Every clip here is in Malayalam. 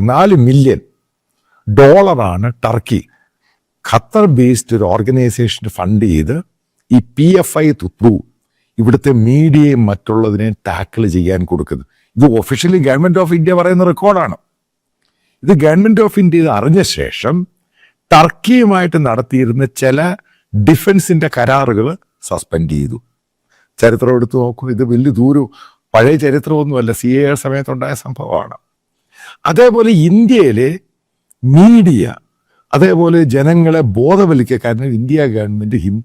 നാല് മില്യൺ ഡോളറാണ് ടർക്കി ഖത്തർ ബേസ്ഡ് ഒരു ഓർഗനൈസേഷൻ ഫണ്ട് ചെയ്ത് ഈ പി എഫ് ഐ ത്രൂ ഇവിടുത്തെ മീഡിയയും മറ്റുള്ളതിനെ ടാക്കിൾ ചെയ്യാൻ കൊടുക്കുന്നത്. ഇത് ഒഫീഷ്യലി ഗവൺമെന്റ് ഓഫ് ഇന്ത്യ പറയുന്ന റെക്കോർഡാണ് ഇത് ഗവൺമെന്റ് ഓഫ് ഇന്ത്യ ഇത് അറിഞ്ഞ ശേഷം ടർക്കിയുമായിട്ട് നടത്തിയിരുന്ന ചില ഡിഫൻസിന്റെ കരാറുകൾ സസ്പെൻഡ് ചെയ്തു. ചരിത്രം എടുത്തു നോക്കൂ ഇത് വലിയ ദൂരം പഴയ ചരിത്രമൊന്നുമല്ല സി എ സമയത്തുണ്ടായ സംഭവമാണ്. അതേപോലെ ഇന്ത്യയിലെ മീഡിയ അതേപോലെ ജനങ്ങളെ ബോധവൽക്കുക കാരണം ഇന്ത്യ ഗവൺമെന്റ് ഹിം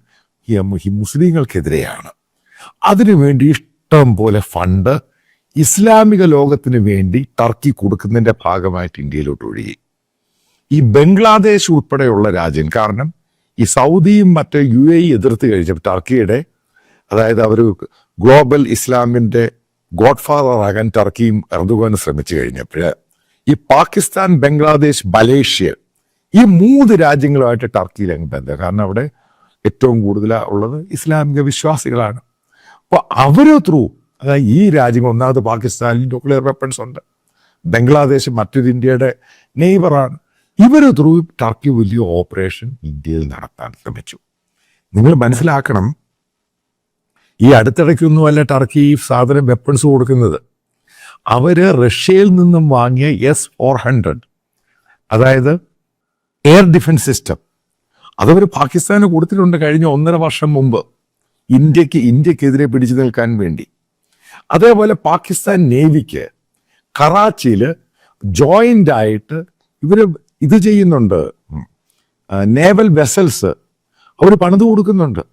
മുസ്ലിങ്ങൾക്കെതിരെയാണ്. അതിനുവേണ്ടി ഇഷ്ടം പോലെ ഫണ്ട് ഇസ്ലാമിക ലോകത്തിന് വേണ്ടി ടർക്കി കൊടുക്കുന്നതിന്റെ ഭാഗമായിട്ട് ഇന്ത്യയിലോട്ട് ഒഴുകി. ഈ ബംഗ്ലാദേശ് ഉൾപ്പെടെയുള്ള രാജ്യം കാരണം ഈ സൗദിയും മറ്റ് യു എ എതിർത്ത് കഴിഞ്ഞപ്പോൾ ടർക്കിയുടെ അതായത് അവർ ഗ്ലോബൽ ഇസ്ലാമിന്റെ ഗോഡ്ഫാദർ ആകാൻ ടർക്കിയും എർദുഗാനും ശ്രമിച്ചു കഴിഞ്ഞപ്പോൾ ഈ പാകിസ്ഥാൻ ബംഗ്ലാദേശ് മലേഷ്യ ഈ മൂന്ന് രാജ്യങ്ങളുമായിട്ട് ടർക്കിയിൽ ബന്ധം. കാരണം അവിടെ ഏറ്റവും കൂടുതൽ ഉള്ളത് ഇസ്ലാമിക വിശ്വാസികളാണ്. അപ്പോൾ അവർ ത്രൂ അതായത് ഈ രാജ്യങ്ങൾ ഒന്നാമത് പാകിസ്ഥാനിൽ ന്യൂക്ലിയർ വെപ്പൺസ് ഉണ്ട്. ബംഗ്ലാദേശ് മറ്റൊരു ഇന്ത്യയുടെ നെയ്ബറാണ് ഇവർ ത്രൂ ടർക്കി വലിയ ഓപ്പറേഷൻ ഇന്ത്യയിൽ നടത്താൻ ശ്രമിച്ചു. നിങ്ങൾ മനസ്സിലാക്കണം ഈ അടുത്തിടയ്ക്കൊന്നുമല്ല ടർക്കി ഈ സാധനം വെപ്പൺസ് കൊടുക്കുന്നത്. അവർ റഷ്യയിൽ നിന്നും വാങ്ങിയ എസ് ഫോർ ഹൺഡ്രഡ് അതായത് എയർ ഡിഫൻസ് സിസ്റ്റം അതവർ പാകിസ്ഥാന് കൊടുത്തിട്ടുണ്ട് കഴിഞ്ഞ ഒന്നര വർഷം മുമ്പ്. ഇന്ത്യയ്ക്ക് ഇന്ത്യക്കെതിരെ പിടിച്ചു നിൽക്കാൻ വേണ്ടി. അതേപോലെ പാകിസ്ഥാൻ നേവിക്ക് കറാച്ചിയിൽ ജോയിന്റ് ആയിട്ട് ഇവർ ഇത് ചെയ്യുന്നുണ്ട്. നേവൽ വെസൽസ് അവർ പണിത് കൊടുക്കുന്നുണ്ട്.